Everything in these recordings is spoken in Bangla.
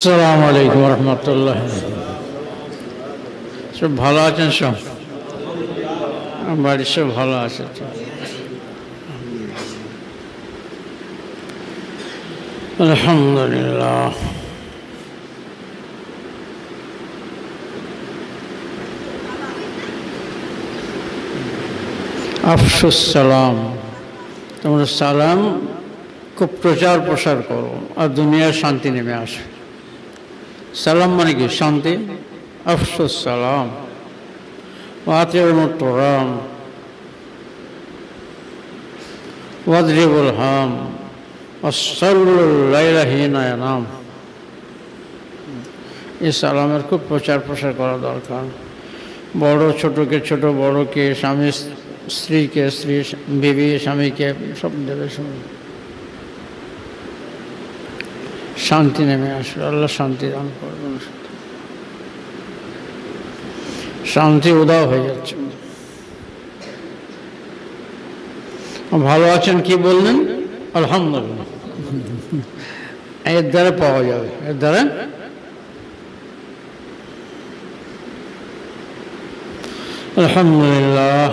আসসালামু আলাইকুম রহমতুল্লাহ সব ভালো আছেন সব? বাড়ির সব ভালো আছে আলহামদুলিল্লাহ। আফসুস সালাম। তোমরা সালাম, খুব প্রচার প্রসার করো। আর দুনিয়ার শান্তি নেমে আসবে। সালাম মানে কি? শান্তি? আফসোস সালাম ওয়াতের মোটরাম ওয়াদরিবুল হাম নাম এই সালামের খুব প্রচার প্রসার করা দরকার। বড়, ছোটকে ছোট, বড়কে, স্বামী, স্ত্রীকে, স্ত্রী বিবি, স্বামীকে, সব দেবে শুনুন। শান্তি নেমে আসবে, আল্লাহ শান্তি দান করবেন। শান্তি উদাও হয়ে যাচ্ছে। ভালো আছেন কি বললেন? আলহামদুলিল্লাহ। এর দ্বারা পাওয়া যাবে, এর দ্বারা? আলহামদুলিল্লাহ।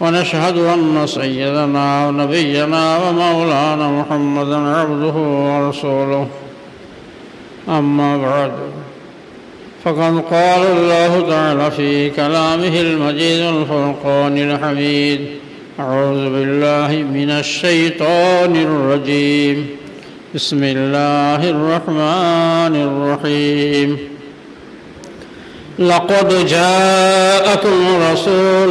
ونشهد أن سيدنا ونبينا ومولانا محمدا عبده ورسوله. أما بعد فقد قال الله تعالى في كلامه المجيد الفرقان الحميد أعوذ بالله من الشيطان الرجيم. بسم الله الرحمن الرحيم. لقد جاءكم رسول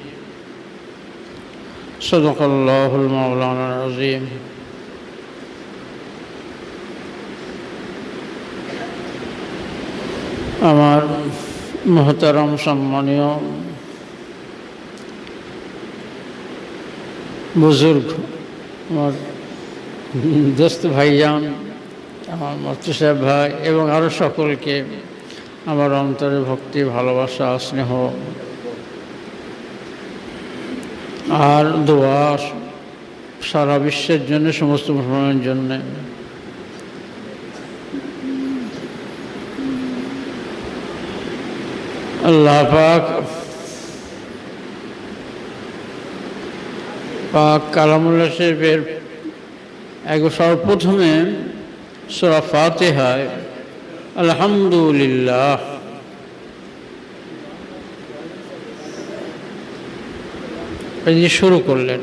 صدق الله المولانا العظيم আমার মহতারাম সম্মানীয় বুজুর্গ আমার দোস্ত ভাইজান আমার মস্তি সাহেব ভাই এবং আরও সকলকে আমার অন্তরে ভক্তি ভালোবাসা স্নেহ আর দোয়া সারা বিশ্বের জন্য, সমস্ত মুসলমানের জন্যে। আল্লাহ পাক পাক কালামুল্লা শরীফের এক সর্বপ্রথমে সোরা ফাতেহায় আলহামদুলিল্লাহ। দিয়ে শুরু করলেন।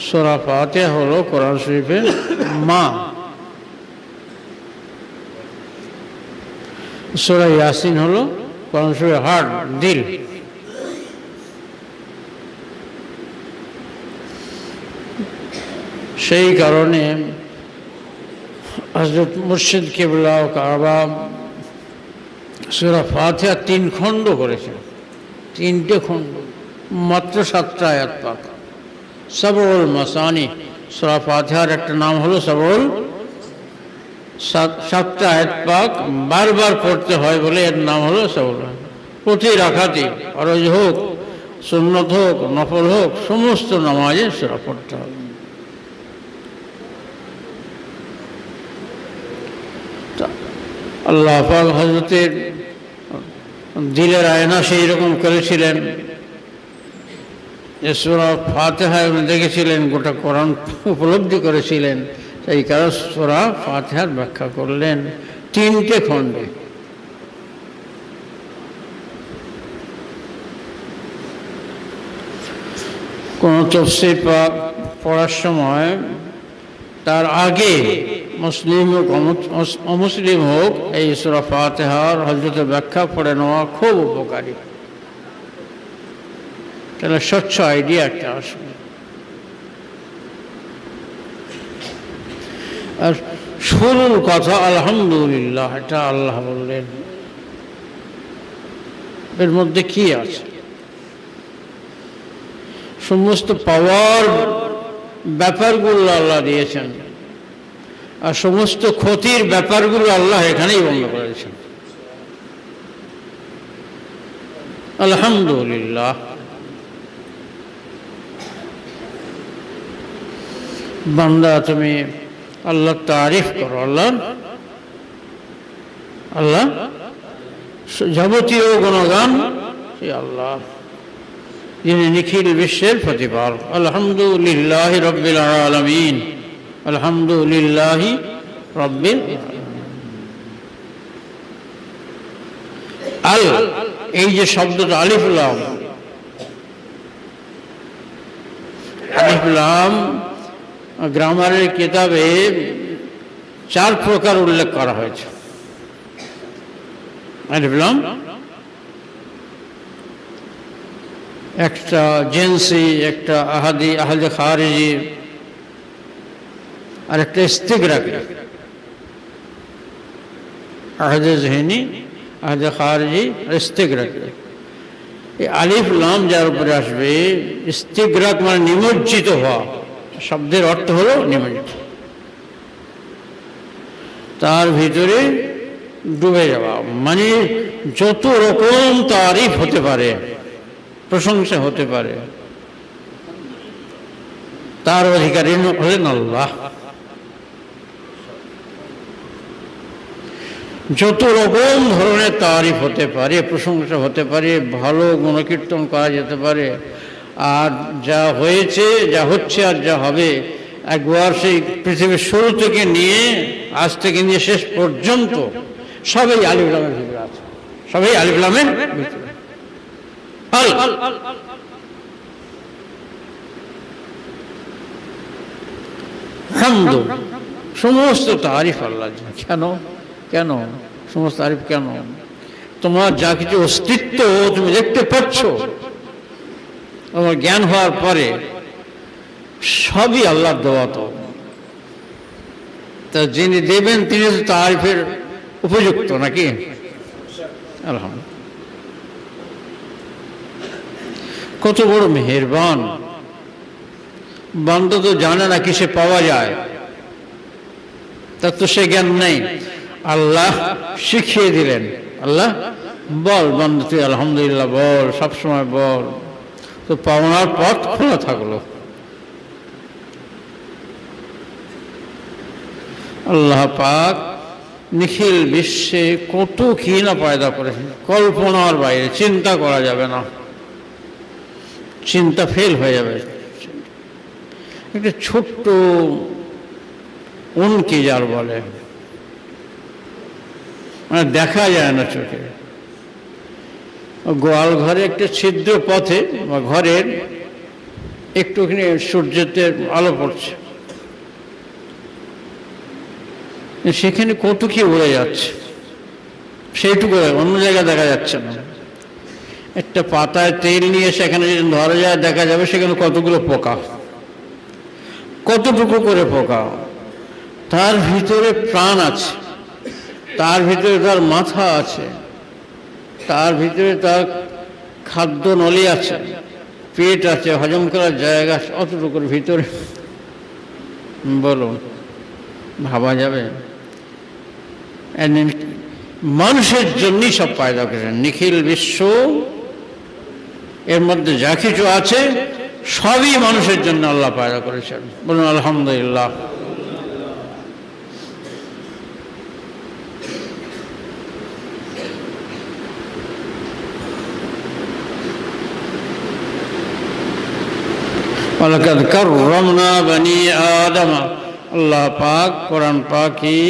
সোরা ফাতে হলো কোরআন শরীফের মা। সোরা ইয়াসিন হলো কোরআন শরীফের হার্ট দিল। সেই কারণে হজরত মুর্শিদ কেবলা কারবা সুরা ফাতিহা তিন খণ্ড করেছেন। তিনটে খণ্ড। মাত্র সাতটা আয়াত পাক। সবল মাসানি, সুরা ফাতিহার একটা নাম হলো সবল সাতটা আয়াত পাক বারবার পড়তে হয় বলে এর নাম হলো সবল প্রতি রাখাতে ফরজ হোক, সুন্নত হোক, নফল হোক, সমস্ত নামাজে সুরা পড়তে হবে আল্লাহ হজরতের দিলের আয়না সেই রকম করেছিলেন। যে সুরা ফাতেহা দেখেছিলেন, গোটা কোরআন উপলব্ধি করেছিলেন এই কারণে সুরা ফাতেহার ব্যাখ্যা করলেন তিনটে খণ্ডে। কোনো তফসি পড়ার সময় তার আগে মুসলিম হোক অমুসলিম হোক, এই সুরা ফাতেহার হজরত ব্যাখ্যা পড়ে নেওয়া খুব উপকারী। তাহলে স্বচ্ছ আইডিয়া একটা আসবে। আর শুরুর কথা, আলহামদুলিল্লাহ, এটা আল্লাহ বললেন। এর মধ্যে কি আছে? সমস্ত পাওয়ার ব্যাপারগুলো আল্লাহ দিয়েছেন। আর সমস্ত ক্ষতির ব্যাপারগুলো আল্লাহ এখানেই বন্ধ করেছেন। আলহামদুলিল্লাহ। বান্দা, তুমি আল্লাহ তারিফ করো, আল্লাহ। আল্লাহ, যাবতীয় গুণগান আল্লাহ। যিনি নিখিল বিশ্বের প্রতিপাল। আলহামদুলিল্লাহ রব্বিল আলমিন। আলহামদুলিল্লাহ রব্বিল আল, এই যে শব্দটা আলিফুলাম আলিফুলাম গ্রামারের কিতাবে চার প্রকার উল্লেখ করা হয়েছে। একটা জেন্সি, একটা আহাদি আহাদে খারিজি, আর একটা ইস্তিগরাকি। আহাদে জহিনী আহাদে খারিজি আর ইস্তিগরাকি। এই আলিফ লাম যার উপরে আসবে, ইস্তিগ্রাক মানে নিমজ্জিত হওয়া। শব্দের অর্থ হলো নিমজ্জিত। তার ভিতরে ডুবে যাওয়া মানে যত রকম তারিফ হতে পারে, প্রশংসা হতে পারে, তার অধিকারী হলেন আল্লাহ। যত রকম ধরনের তারিফ হতে পারে, প্রশংসা হতে পারে, ভালো গুণকীর্তন করা যেতে পারে আর যা হয়েছে, যা হচ্ছে আর যা হবে, একবার সেই পৃথিবীর শুরু থেকে নিয়ে, আজ থেকে নিয়ে শেষ পর্যন্ত সবই আলিফলামের ভিতরে আছে। সবই আলিফলামের ভিতরে। সমস্ত তারিফ আল্লাহ কেন? কেন? সমস্ত তারিফ কেন? তোমার যা কিছু অস্তিত্ব তুমি দেখতে পাচ্ছ। তোমার জ্ঞান হওয়ার পরে সবই আল্লাহর দেওয়া তো। তা যিনি দেবেন, তিনি তো তারিফের উপযুক্ত নাকি? কত বড় মেহেরবান। বান্ধব তো জানে না কিসে পাওয়া যায়। তার তো সে জ্ঞান নেই। আল্লাহ শিখিয়ে দিলেন। আল্লাহ বল বন্ধু তুই আলহামদুলিল্লাহ বল, সবসময় বল। তো পাওনার পথ খোলা থাকল। আল্লাহ পাক নিখিল বিশ্বে কত কি না পায়দা করেছেন। কল্পনার বাইরে চিন্তা করা যাবে না। চিন্তা ফেল হয়ে যাবে। একটা ছোট্ট উনকি যার বলে। মানে দেখা যায় না চোখে। গোয়াল ঘরে একটা ছিদ্র পথে বা ঘরের একটুখানি সূর্যতে আলো পড়ছে। সেখানে কত কি উড়ে যাচ্ছে। সেইটুকু অন্য জায়গায় দেখা যাচ্ছে না। একটা পাতায় তেল নিয়ে সেখানে যদি ধরা যায়, দেখা যাবে সেখানে কতগুলো পোকা। কতটুকু করে পোকা। তার ভিতরে প্রাণ আছে। তার ভিতরে তার মাথা আছে। তার ভিতরে তার খাদ্য নলি আছে, পেট আছে, হজম করার জায়গা অতটুকুর ভিতরে। বলুন ভাবা যাবে? মানুষের জন্যই সব পায়দা করেছেন নিখিল বিশ্ব, এর মধ্যে যা কিছু আছে, সবই মানুষের জন্য আল্লাহ পায়দা করেছেন। বলুন, আলহামদুলিল্লাহ। ওয়ালাকাদ কাররামনা বানি আদম। আল্লাহ পাক, কোরআন পাকি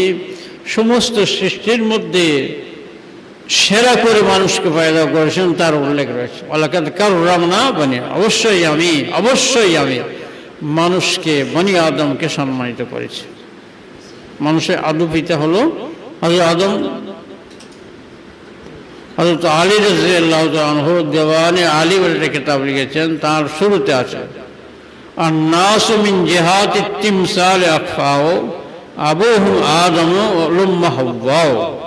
সমস্ত সৃষ্টির মধ্যে সেরা করে মানুষকে ফায়দা করেছেন, তার উল্লেখ রয়েছে। ওয়ালাকাদ কাররামনা বানি, অবশ্যই আমি অবশ্যই আমি মানুষকে, বনি আদমকে সম্মানিত করেছে। মানুষের আদু পিতা হলো হজরত আদম। হজরত আলী রাজিয়াল্লাহ দেওয়ানি আলী বলে একটা লিখেছেন, তার শুরুতে আছে। জেহাদ তিমসাল আকফাও আবুহু আদম লুম্মা হব্বাও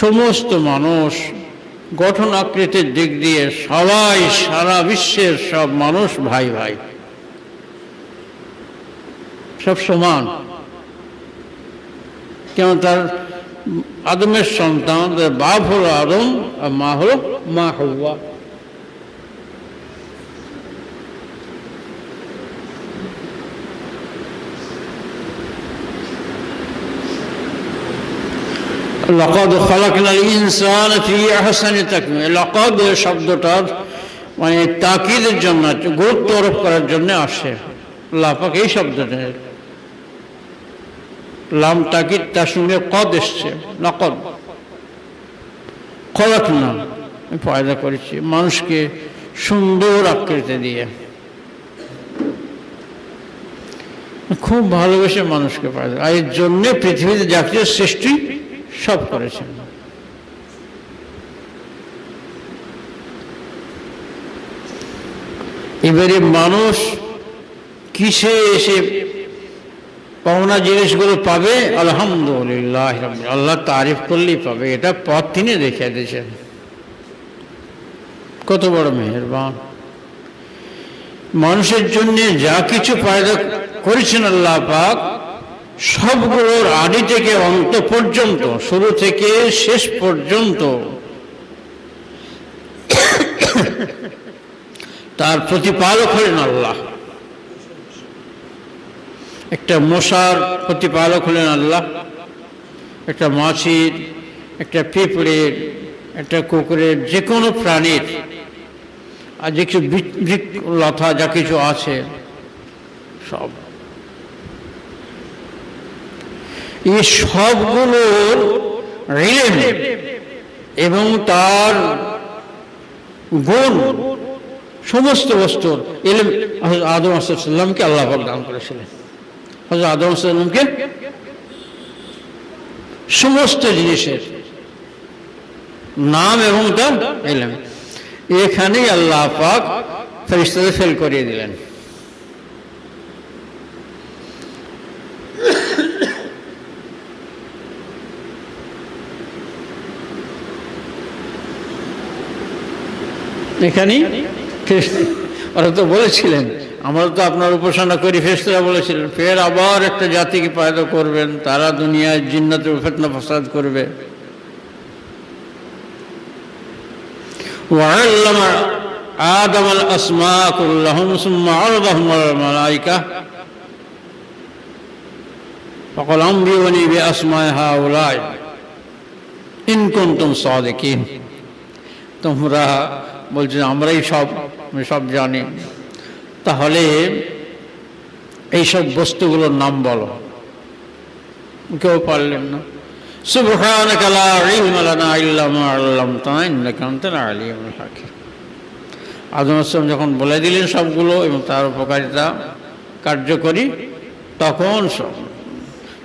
সমস্ত মানুষ গঠন আকৃতির দিক দিয়ে সবাই সারা বিশ্বের সব মানুষ ভাই ভাই। সব সমান। কেন তার আদমের সন্তান বাপ হলো আদম আর মা হলো মা হওয়া। লকদ খলাকনাল ইনসান ফি আহসানি তাকমিল লকদ শব্দটার মানে তাকিদের জন্য, গুরুত্ব আরোপ করার জন্য আসে। লাফাক এই শব্দটা লাম তাকিদ, তার সঙ্গে কদ এসছে, নকদ। খলাক না পয়দা করেছি, মানুষকে সুন্দর আকৃতি দিয়ে। খুব ভালোবেসে মানুষকে পয়দা আর এর জন্যে পৃথিবীতে যা কিছু সৃষ্টি সব করেছেন। এবারে মানুষ কিসে এসে পাওনা জিনিসগুলো পাবে? আলহামদুলিল্লাহ আল্লাহ তারিফ করলেই পাবে। এটা পথ তিনি দেখে দিয়েছেন। কত বড় মেহরবান। মানুষের জন্য যা কিছু পায়দা করেছেন আল্লাহ পাক সবগুলোর আদি থেকে অন্ত পর্যন্ত, শুরু থেকে শেষ পর্যন্ত। তার প্রতিপালক হলেন আল্লাহ। একটা মশার প্রতিপালক হলেন আল্লাহ, একটা মাছির, একটা পিঁপড়ের, একটা কুকুরের যে কোনো প্রাণীর। আর যে কিছু লতা, যা কিছু আছে, সব। এই সবগুলোর এবং তার গুণ, সমস্ত বস্তুর এলেম আদম আসাল্লামকে আল্লাহ দান করেছিলেন। হজরত আদম আসাল্লামকে সমস্ত জিনিসের নাম এবং তার এলেম এখানেই আল্লাহ পাক ফেল করিয়ে দিলেন। এখানেই ওরা তো বলেছিলেন আমরা তো আপনার উপাসনা করি ফেসরা বলেছিলেন ফের আবার একটা জাতিকে পায়দা করবেন তারা দুনিয়ায় জিন্নাতের ফেতনা ফসাদ করবে وعلم آدم الأسماء كلهم ثم عرضهم على الملائكة فقال أنبئوني بأسماء هؤلاء إن كنتم صادقين তোমরা বলছে আমরাই সব আমি সব জানি তাহলে এইসব বস্তুগুলোর নাম বলো কেউ পারলেন না سبحانك لا علم لنا إلا ما علمتنا إنك أنت العليم الحكيم আদম আসলাম যখন বলে দিলেন সবগুলো এবং তার উপকারিতা কার্যকরী তখন সব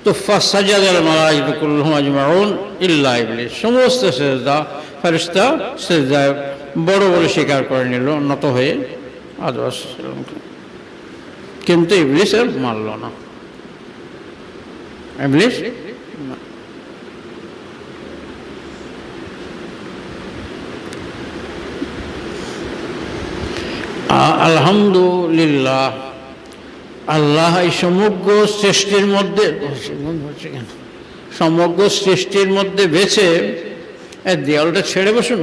তো ফাসাজাদ আল মালাইকা কুল্লুহুম আজমাউন ইল্লা ইবলিস সমস্ত সেজদা ফেরেশতা সেজদায় বড় বড় স্বীকার করে নিল নত হয়ে আসলামকে কিন্তু ইবলিস আর মানল না। আলহামদুলিল্লাহ, আল্লাহ এই সমগ্র সৃষ্টির মধ্যে সমগ্র সৃষ্টির মধ্যে বেছে দেয়ালটা ছেড়ে বসুন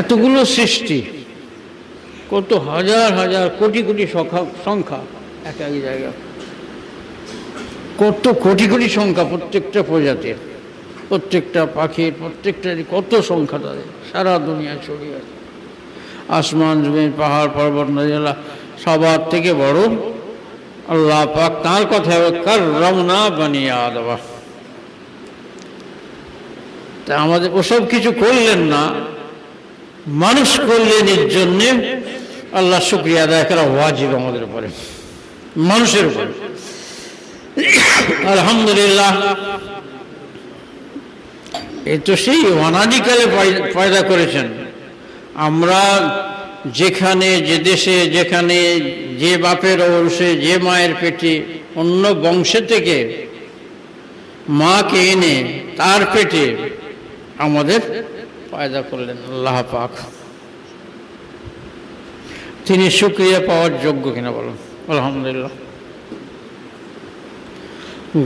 এতগুলো সৃষ্টি, কত হাজার হাজার কোটি কোটি সংখ্যা এক এক জায়গা কত কোটি কোটি সংখ্যা প্রত্যেকটা প্রজাতির, প্রত্যেকটা পাখির, প্রত্যেকটা কত সংখ্যা তাদের, সারা দুনিয়া ছড়িয়ে আছে। আসমান, জমিন, পাহাড়, পর্বত নদীলা সবার থেকে বড় আল্লাহ পাক তাঁর কথা কার রমনা বানিয়া দেওয়া তা আমাদের ওসব কিছু করলেন না মানুষ করলেন এর জন্যে আল্লাহ শুক্রিয়া আদায় করা ওয়াজিব আমাদের উপরে, মানুষের উপরে। আলহামদুলিল্লাহ, এ তো সেই অনাদিকালে পয়দা করেছেন। আমরা যেখানে, যে দেশে, যেখানে যে বাপের ঔরসে যে মায়ের পেটে অন্য বংশে থেকে মাকে এনে তার পেটে আমাদের পয়দা করলেন, আল্লাহ পাক। তিনি সুক্রিয়া পাওয়ার যোগ্য কিনা বলুন? আলহামদুলিল্লাহ।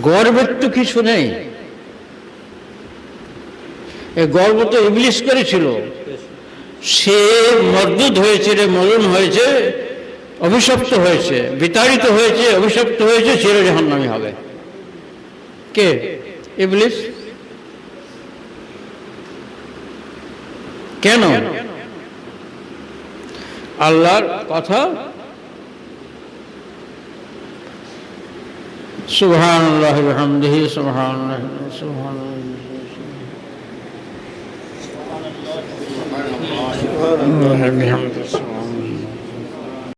গর্বের তো কিছু নেই এ গর্ব তো ইবলিশ করেছিল সে মর্দুদ হয়েছে রে মরুন হয়েছে, অভিশপ্ত হয়েছে, বিতাড়িত হয়েছে, অভিশপ্ত হয়েছে চির জাহান্নামী হবে। কে? ইবলিশ কেন আল্লাহর কথা বিহামদিহি সুবহানাল্লাহি সুবহানাল্লাহি সুবহানাল্লাহি বিহামদিহি